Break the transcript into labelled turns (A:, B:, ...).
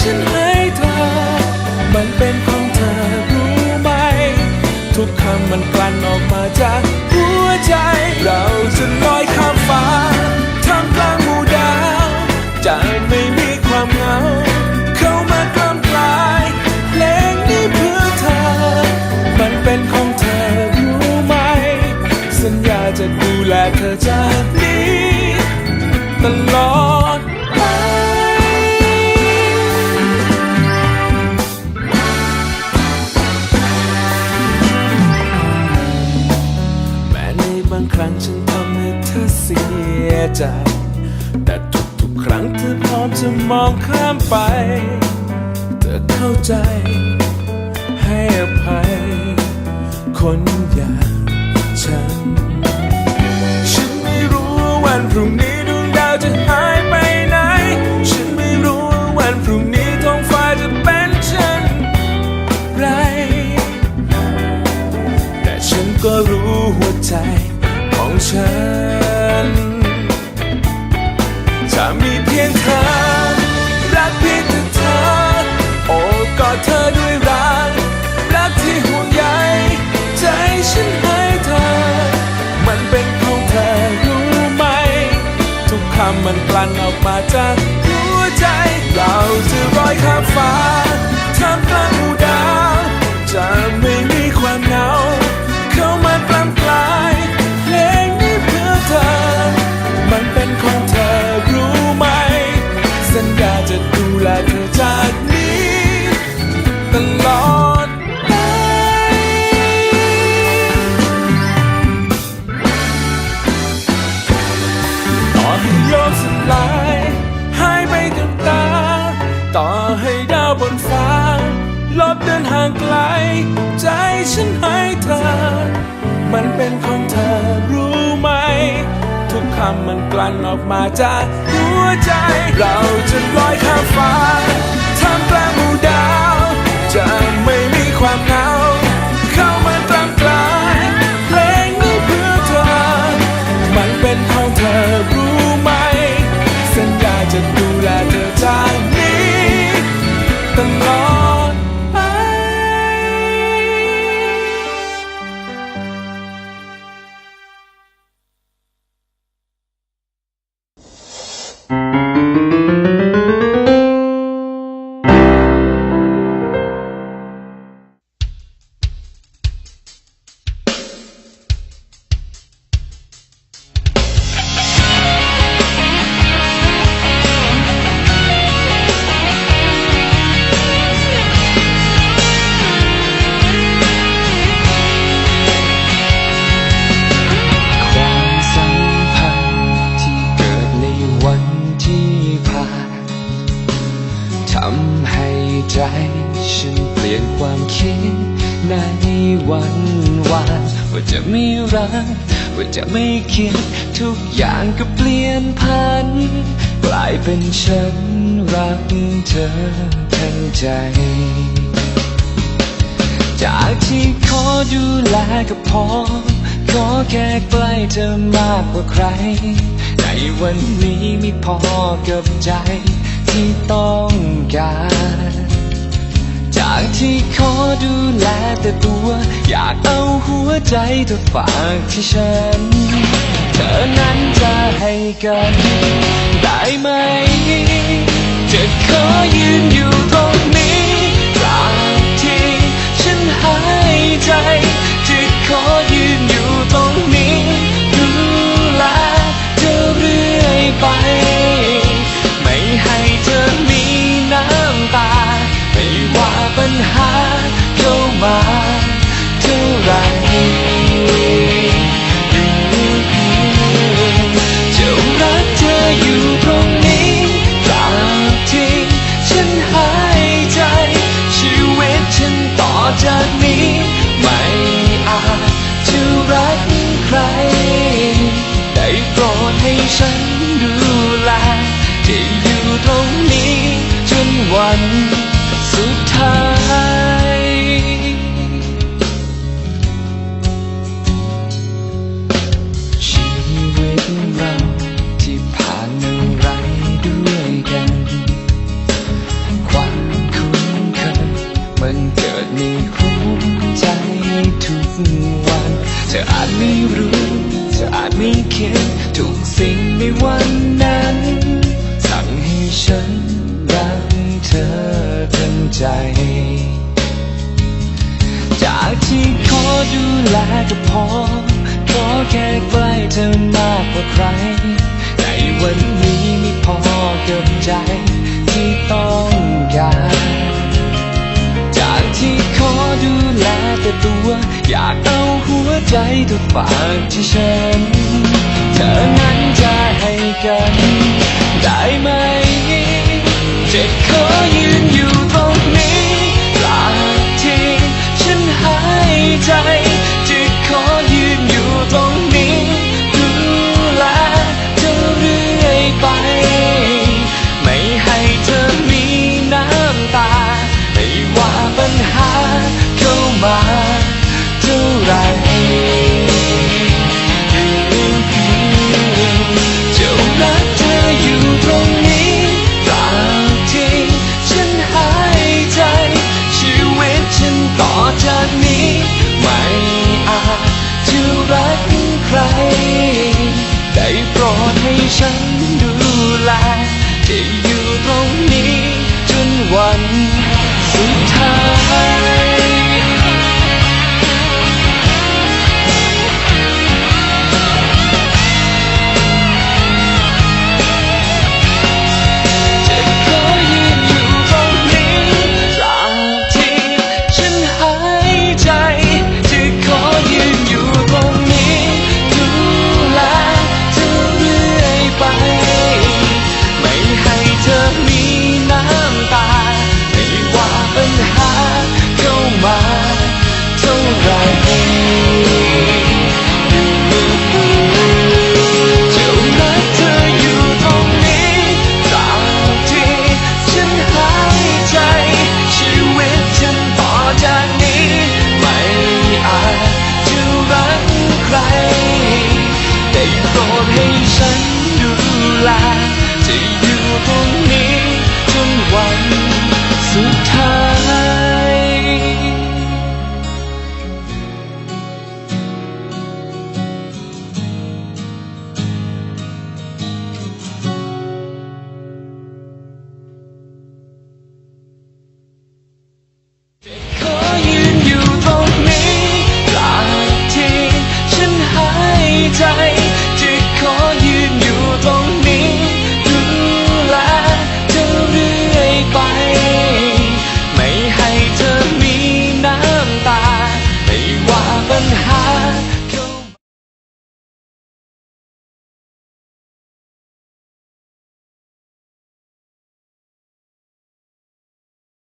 A: ฉันให้เธอ มันเป็นของเธอรู้ไหม ทุกคำมันกลั่นออกมาจากหัวใจ เราจะลอยข้ามฟ้าท่ามกลางหมู่ดาวจะไม่มีความเหงา เข้ามากล้ำกลายเพลงนี้เพื่อเธอ มันเป็นของเธอรู้ไหม สัญญาจะดูแลเธอจากนี้ตลอด ใจ แต่ทุกๆครั้งเธอพร้อมจะมองข้ามไป เธอเข้าใจ ให้อภัย คนอย่างฉัน ฉันไม่รู้ว่าวันพรุ่งนี้ดวงดาวจะหายไป กที่ห่วงใยใจฉันให้เธอ มันเป็นของเธอรู้ไหม ทุกคำมันกลั่นออกมาจากหัวใจ เราจะลอยข้ามฟ้าท่ามกลางดาวจะ ฉันให้เธอ มันเป็นของเธอรู้ไหม ทุกคำมันกลั่นออกมาจากหัวใจ เราจะลอยข้ามฟ้าท่ามกลางหมู่ดาวจะ วัน
B: วานว่าจะไม่รัก ว่าจะไม่คิด ทุกอย่างก็เปลี่ยนพัน กลายเป็นฉันรักเธอทั้งใจ จากที่ขอดูแลก็พอ ขอแค่ใกล้เธอมากกว่าใคร ในวันนี้ไม่พอกับใจที่ต้องการากที่ขอดูแลแต่ตัว อยากเอาหัวใจเธอฝากที่ฉัน เธอนั้นจะให้กันได้ไหม จะขอยืนอยู่ตรง ใจ จากที่ขอดูแลก็พอ ขอแค่ใกล้เธอมากกว่าใคร ในวันนี้ไม่พอเกินใจที่ต้องการจากที่ขอดูแลแต่ตัว อยากเอาหัวใจเธอฝากที่ฉัน เธอนั้นจะให้กัน ได้ไหม เจ็บขอยืนอยู่ตรง 在 จะอยู่ตรงนี้จนวันสุด